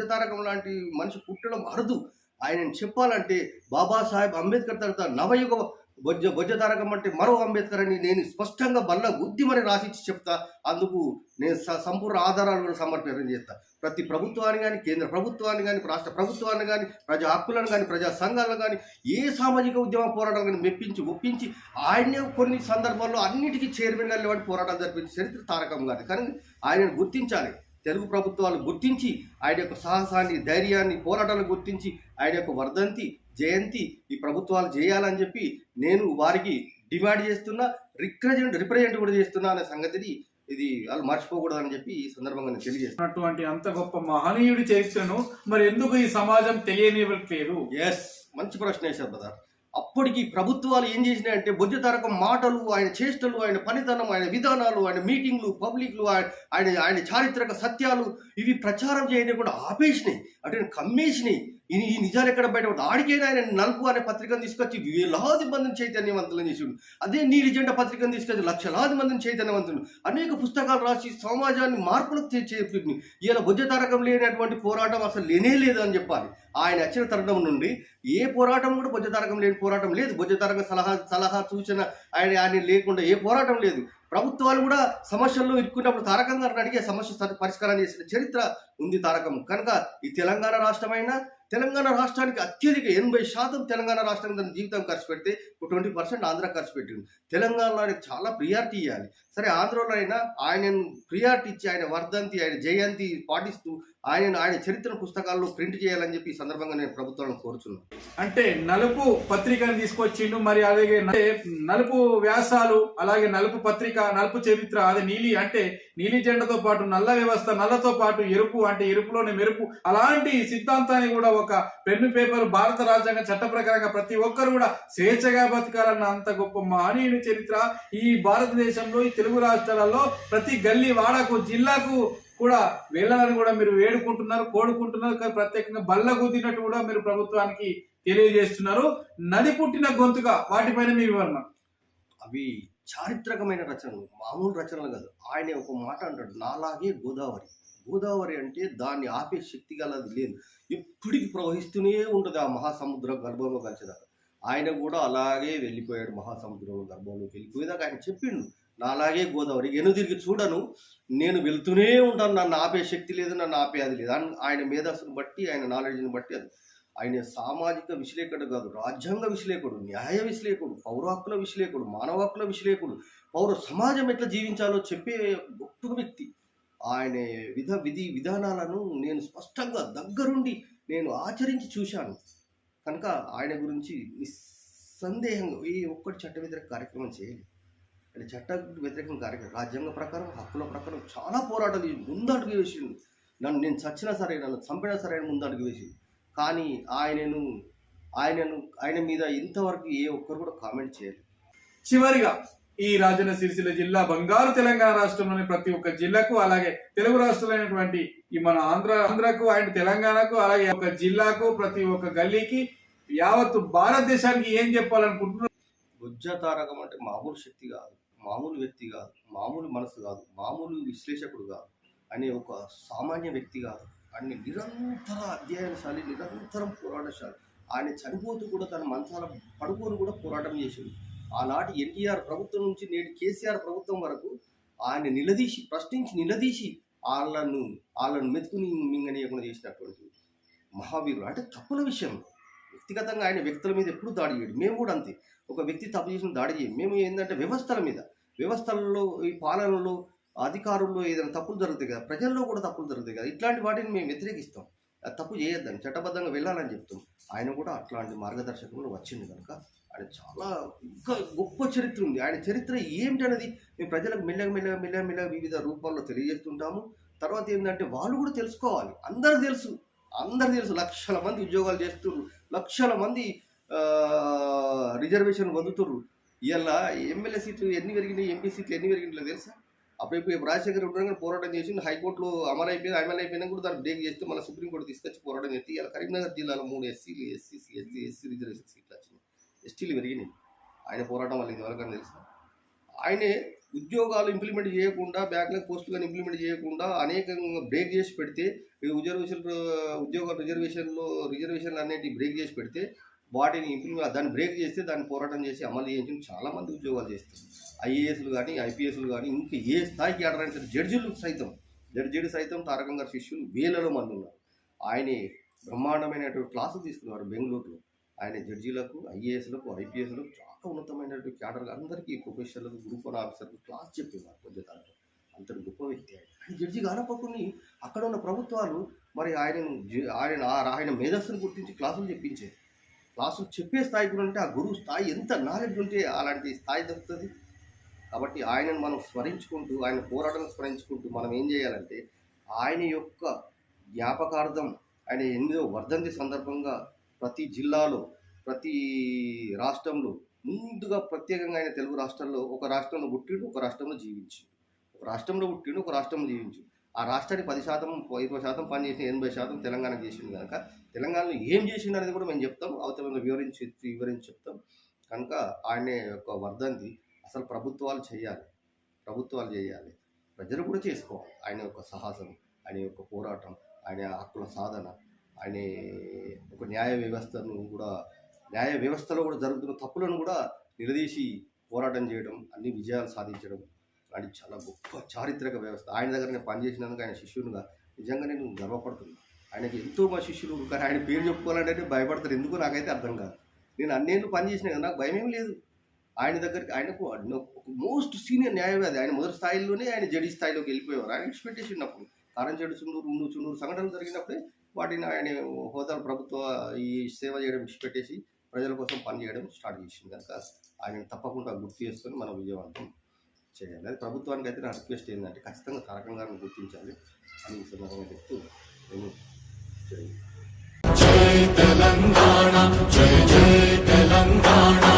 బుద్ధతారకం లాంటి మనిషి పుట్టడం అరుదు. ఆయనను చెప్పాలంటే బాబాసాహెబ్ అంబేద్కర్ తర్వాత నవయుగ బొజ్జ బొజ్జతారకం అంటే మరో అంబేద్కర్ అని నేను స్పష్టంగా బల్ల బుద్ధి మరి రాసిచ్చి చెప్తా. అందుకు నేను సంపూర్ణ ఆధారాలు కూడా సమర్పణ చేస్తా. ప్రతి ప్రభుత్వాన్ని కానీ కేంద్ర ప్రభుత్వాన్ని కానీ రాష్ట్ర ప్రభుత్వాన్ని కానీ ప్రజా హక్కులను కానీ ప్రజా సంఘాలను కానీ ఏ సామాజిక ఉద్యమ పోరాటాలు కానీ మెప్పించి ఒప్పించి ఆయనే కొన్ని సందర్భాల్లో అన్నిటికీ చైర్మన్ గారు వాటి పోరాటాలు జరిపించి చరిత్ర తారకం కాదు కానీ ఆయనను గుర్తించాలి. తెలుగు ప్రభుత్వాలు గుర్తించి ఆయన యొక్క సాహసాన్ని ధైర్యాన్ని పోరాటాలను గుర్తించి ఆయన యొక్క వర్ధంతి జయంతి ఈ ప్రభుత్వాలు చేయాలని చెప్పి నేను వారికి డిమాండ్ చేస్తున్నా రిప్రజెంట్ రిప్రజెంట్ కూడా చేస్తున్నా అనే సంగతిని ఇది వాళ్ళు మర్చిపోకూడదని చెప్పి ఈ సందర్భంగా నేను తెలియజేస్తాను ఉన్నటువంటి అంత గొప్ప మహనీయుడి చరిత్రను మరి ఎందుకు ఈ సమాజం తెలియనివ్వట్లేదు ఎస్ మంచి ప్రశ్న వేశారు బ్రదర్. అప్పటికి ప్రభుత్వాలు ఏం చేసినాయంటే బొజ్జ తరకం మాటలు ఆయన చేష్టలు ఆయన పనితనం ఆయన విధానాలు ఆయన మీటింగ్లు పబ్లిక్లు ఆయన ఆయన ఆయన చారిత్రక సత్యాలు ఇవి ప్రచారం చేయకుండా ఆపేసినాయి. అంటే కమ్మేసినాయి. ఈ ఈ నిజాలు ఎక్కడ బయట ఆడికైనా ఆయన నలుపు అనే పత్రికను తీసుకొచ్చి వేలాది మందిని చైతన్యవంతులను చేసిండు. అదే నీలి జెండా పత్రికను తీసుకొచ్చి లక్షలాది మందిని చైతన్యవంతులు. అనేక పుస్తకాలు రాసి సమాజాన్ని మార్పులకు తెచ్చి ఇలా బుద్ధ తారకం లేనటువంటి పోరాటం అసలు లేనే లేదు అని చెప్పాలి. ఆయన వచ్చిన తరుణం నుండి ఏ పోరాటం కూడా బుద్ధ తారకం లేని పోరాటం లేదు. బుద్ధ తారకం సలహా సలహా సూచన ఆయన ఆయన లేకుండా ఏ పోరాటం లేదు. ప్రభుత్వాలు కూడా సమస్యల్లో ఇరుక్కున్నప్పుడు తారకం గారిని అడిగే సమస్య పరిష్కారం చేసిన చరిత్ర ఉంది తారకం. కనుక ఈ తెలంగాణ రాష్ట్రమైనా తెలంగాణ రాష్ట్రానికి అత్యధిక ఎనభై శాతం తెలంగాణ రాష్ట్రం తన జీవితం ఖర్చు పెడితే ట్వంటీ పర్సెంట్ ఆంధ్ర ఖర్చు పెట్టింది తెలంగాణలో చాలా ప్రియారిటీ ఇవ్వాలి సరే ఆంధ్రలో అయినా ఆయన ప్రియారిటీ ఇచ్చి ఆయన వర్ధంతి ఆయన జయంతి పాటిస్తూ ఆయన ఆయన చరిత్ర పుస్తకాల్లో ప్రింట్ చేయాలని చెప్పి ఈ సందర్భంగా నేను ప్రభుత్వాలను కోరుచున్నాను. అంటే నలుపు పత్రికను తీసుకొచ్చిండు మరి అలాగే నలుపు వ్యాసాలు అలాగే నలుపు పత్రిక నలుపు చరిత్ర అదే నీలి అంటే నీలి జెండతో పాటు నల్ల వ్యవస్థ నల్లతో పాటు ఎరుపు అంటే ఎరుపులోని మెరుపు. అలాంటి సిద్ధాంతాన్ని కూడా ఒక పెన్ను పేపర్ భారత రాజ్యాంగ చట్ట ప్రకారంగా ప్రతి ఒక్కరు కూడా స్వేచ్ఛగా బతకాలన్న అంత గొప్ప మహనీయుని చరిత్ర ఈ భారతదేశంలో ఈ తెలుగు రాష్ట్రాలలో ప్రతి గల్లీ వాడకు జిల్లాకు కూడా వెళ్ళాలని కూడా మీరు వేడుకుంటున్నారు కోడుకుంటున్నారు. కానీ ప్రత్యేకంగా బల్ల గుద్దినట్టు కూడా మీరు ప్రభుత్వానికి తెలియజేస్తున్నారు. నది పుట్టిన గొంతుగా వాటిపైన మీ వివరణ. అవి చారిత్రకమైన రచనలు మామూలు రచనలు కాదు. ఆయన ఒక మాట అంటాడు నాలాగే గోదావరి. గోదావరి అంటే దాన్ని ఆపే శక్తి గలది లేదు. ఎప్పటికి ప్రవహిస్తూనే ఉంటుంది ఆ మహాసముద్రం గర్భంలో కలిసేదాకా. ఆయన కూడా అలాగే వెళ్ళిపోయాడు మహాసముద్రంలో గర్భంలోకి వెళ్ళిపోయేదాకా. ఆయన చెప్పిండు నాలాగే గోదావరి. ఎనుదిరిగి చూడను? నేను వెళ్తూనే ఉంటాను. నన్ను ఆపే శక్తి లేదు నన్ను ఆపే అది లేదు. ఆయన మేధస్సును బట్టి ఆయన నాలెడ్జ్ని బట్టి అది. ఆయన సామాజిక విశ్లేషకుడు కాదు రాజ్యాంగ విశ్లేషకుడు న్యాయ విశ్లేషకుడు పౌర హక్కుల విశ్లేషకుడు మానవ హక్కుల విశ్లేషకుడు పౌర సమాజం ఎట్లా జీవించాలో చెప్పే గొప్ప వ్యక్తి. ఆయన విధ విధి విధానాలను నేను స్పష్టంగా దగ్గరుండి నేను ఆచరించి చూశాను. కనుక ఆయన గురించి నిస్సందేహంగా ఏ ఒక్కటి చట్ట కార్యక్రమం చేయలేదు అంటే చట్ట వ్యతిరేక కార్యక్రమం రాజ్యాంగ ప్రకారం హక్కుల ప్రకారం చాలా పోరాటాలు ముందడుగు వేసిండు. నన్ను నేను చచ్చినా సరే నన్ను చంపినా సరే ముందడుగు వేసిండు. కానీ ఆయనను ఆయనను ఆయన మీద ఇంతవరకు ఏ ఒక్కరు కూడా కామెంట్ చేయలేదు. చివరిగా ఈ రాజన్న సిరిసిల్ల జిల్లా బంగారు తెలంగాణ రాష్ట్రంలోని ప్రతి ఒక్క జిల్లాకు అలాగే తెలుగు రాష్ట్రాలైనటువంటి ఈ మన ఆంధ్ర ఆంధ్రకు అండ్ తెలంగాణకు అలాగే ఒక జిల్లాకు ప్రతి ఒక్క గల్లీకి యావత్ భారతదేశానికి ఏం చెప్పాలనుకుంటున్నారు? బుజ్జ తారకం అంటే మామూలు శక్తి కాదు. మామూలు వ్యక్తి కాదు మామూలు మనసు కాదు మామూలు విశ్లేషకుడు కాదు అనే ఒక సామాన్య వ్యక్తి కాదు. ఆయన నిరంతర అధ్యయనశాలి నిరంతరం పోరాటశాలి. ఆయన చనిపోతూ కూడా తన మనసాల పడుకొని కూడా పోరాటం చేసింది ఆనాటి ఎన్టీఆర్ ప్రభుత్వం నుంచి నేటి కేసీఆర్ ప్రభుత్వం వరకు ఆయన నిలదీసి ప్రశ్నించి నిలదీసి వాళ్ళను వాళ్ళను మెతుకుని మింగనీయకుండా చేసినటువంటి మహావీరుడు. అంటే తప్పుల విషయంలో వ్యక్తిగతంగా ఆయన వ్యక్తుల మీద ఎప్పుడు దాడి చేయడు. మేము కూడా అంతే. ఒక వ్యక్తి తప్పు చేసిన దాడి చేయం మేము ఏంటంటే వ్యవస్థల మీద. వ్యవస్థలలో ఈ పాలనలో అధికారుల్లో ఏదైనా తప్పులు జరుగుతాయి కదా ప్రజల్లో కూడా తప్పులు జరుగుతాయి కదా ఇట్లాంటి వాటిని మేము వ్యతిరేకిస్తాం. అది తప్పు చేయొద్దని చట్టబద్ధంగా వెళ్ళాలని చెప్తాం. ఆయన కూడా అట్లాంటి మార్గదర్శకంలో వచ్చింది కనుక ఆయన చాలా ఇంకా గొప్ప చరిత్ర ఉంది. ఆయన చరిత్ర ఏమిటనేది మేము ప్రజలకు మెల్లగా మెల్లగా మెల్లగా మెల్లగా వివిధ రూపాల్లో తెలియజేస్తుంటాము. తర్వాత ఏంటంటే వాళ్ళు కూడా తెలుసుకోవాలి. అందరు తెలుసు. అందరు తెలుసు. లక్షల మంది ఉద్యోగాలు చేస్తున్నారు. లక్షల మంది రిజర్వేషన్ పొందుతుర్రు ఇలా ఎమ్మెల్యే సీట్లు ఎన్ని పెరిగినాయి ఎంపీ సీట్లు ఎన్ని పెరిగినాయో తెలుసా? అప్పుడు ఇప్పుడు రాజశేఖర్ ఉండడం పోరాటం చేసి హైకోర్టులో అమలు అయిపోయింది అమలు అయిపోయినా కూడా దాన్ని బ్రేక్ చేస్తే మళ్ళీ సుప్రీంకోర్టు తీసుకొచ్చి పోరాటం చేస్తే ఇలా కరీంనగర్ జిల్లాలో మూడు ఎస్సీలు ఎస్సీసీ ఎస్సీ ఎస్సీ రిజర్వేషన్ సీట్లు వచ్చినాయి. ఎస్టీలు పెరిగినాయి. ఆయన పోరాటం వల్ల ఇంతవరకు తెలుసు? ఆయనే ఉద్యోగాలు ఇంప్లిమెంట్ చేయకుండా బ్యాక్లాగ్ పోస్టులు కానీ ఇంప్లిమెంట్ చేయకుండా అనేకంగా బ్రేక్ చేసి పెడితే ఈ రిజర్వేషన్ ఉద్యోగ రిజర్వేషన్లో రిజర్వేషన్లు అనేటివి బ్రేక్ చేసి పెడితే వాటిని ఇంప్లిమెంట్ దాన్ని బ్రేక్ చేస్తే దాన్ని పోరాటం చేసి అమలు చేయించిన చాలామంది ఉద్యోగాలు చేస్తారు. ఐఏఎస్లు కానీ ఐపీఎస్లు కానీ ఇంకా ఏ స్థాయికి ఆడడానికి జడ్జిలు సైతం జడ్జిలు సైతం తారకం గారి శిష్యులు వేలలో మంది ఉన్నారు. ఆయనే బ్రహ్మాండమైనటువంటి క్లాసులు తీసుకున్నారు బెంగళూరులో. ఆయన జడ్జీలకు ఐఏఎస్లకు ఐపీఎస్లకు చాలా ఉన్నతమైనటువంటి క్యాడర్లు. అందరికీ ప్రొఫెషనల్ గ్రూప్ వన్ ఆఫీసర్లకు క్లాస్ చెప్పేవారు కొద్ది కాలంలో. అంతటి గొప్ప వ్యక్తి ఆయన. ఆయన జడ్జి కానప్పకుని అక్కడ ఉన్న ప్రభుత్వాలు మరి ఆయన ఆయన ఆ- ఆయన మేధస్సును గుర్తించి క్లాసులు చెప్పించేది క్లాసులు చెప్పే స్థాయి కూడా ఉంటే ఆ గురువు స్థాయి ఎంత నాలెడ్జ్ ఉంటే అలాంటి స్థాయి దొరుకుతుంది. కాబట్టి ఆయనను మనం స్మరించుకుంటూ ఆయన పోరాటం స్మరించుకుంటూ మనం ఏం చేయాలంటే ఆయన యొక్క జ్ఞాపకార్థం ఆయన ఎనిమిదో వర్ధంతి సందర్భంగా ప్రతి జిల్లాలో ప్రతి రాష్ట్రంలో ముందుగా ప్రత్యేకంగా ఆయన తెలుగు రాష్ట్రాల్లో ఒక రాష్ట్రంలో పుట్టిండు ఒక రాష్ట్రంలో జీవించి ఒక రాష్ట్రంలో పుట్టిండు ఒక రాష్ట్రంలో జీవించు ఆ రాష్ట్రానికి పది శాతం ఇరవై శాతం పని చేసిన ఎనభై శాతం తెలంగాణకు చేసింది కనుక తెలంగాణలో ఏం చేసిండు అనేది కూడా మేము చెప్తాం అవతల వివరించి వివరించి చెప్తాం. కనుక ఆయన యొక్క వర్ధంతి అసలు ప్రభుత్వాలు చేయాలి ప్రభుత్వాలు చేయాలి. ప్రజలు కూడా చేసుకోవాలి. ఆయన యొక్క సాహసం ఆయన యొక్క పోరాటం ఆయన హక్కుల సాధన ఆయన ఒక న్యాయ వ్యవస్థను కూడా న్యాయ వ్యవస్థలో కూడా జరుగుతున్న తప్పులను కూడా నిలదీసి పోరాటం చేయడం అన్ని విజయాలు సాధించడం అది చాలా గొప్ప చారిత్రక వ్యవస్థ. ఆయన దగ్గర నేను పనిచేసినందుకు ఆయన శిష్యునిగా నిజంగా నేను గర్వపడుతున్నాను ఆయనకి ఎంతో మా శిష్యులు కానీ ఆయన పేరు చెప్పుకోవాలంటే భయపడతారు. ఎందుకు నాకైతే అర్థం కాదు. నేను అన్నేళ్ళు పనిచేసిన కదా నాకు భయం ఏం లేదు. ఆయన దగ్గరికి ఆయనకు మోస్ట్ సీనియర్ న్యాయవాది ఆయన మొదటి స్థాయిలోనే ఆయన జడి స్థాయిలోకి వెళ్ళిపోయేవారు. ఆయన ఎక్స్పెక్టేషన్ ఉన్నప్పుడు కారం చెడు చుండూరు ఉండు చుండూరు సంఘటనలు జరిగినప్పుడే వాటిని ఆయన హోదాలు ప్రభుత్వ ఈ సేవ చేయడం విడిచిపెట్టేసి ప్రజల కోసం పనిచేయడం స్టార్ట్ చేసింది కనుక ఆయన తప్పకుండా గుర్తు చేసుకొని మనం విజయవంతం చేయాలి. అది ప్రభుత్వానికి అయితే నా రిక్వెస్ట్ ఏంటంటే ఖచ్చితంగా తారకం గారిని గుర్తించాలి అని ఈ సందర్భంగా చెప్తూ నేను జై తెలంగాణ జై జై తెలంగాణ.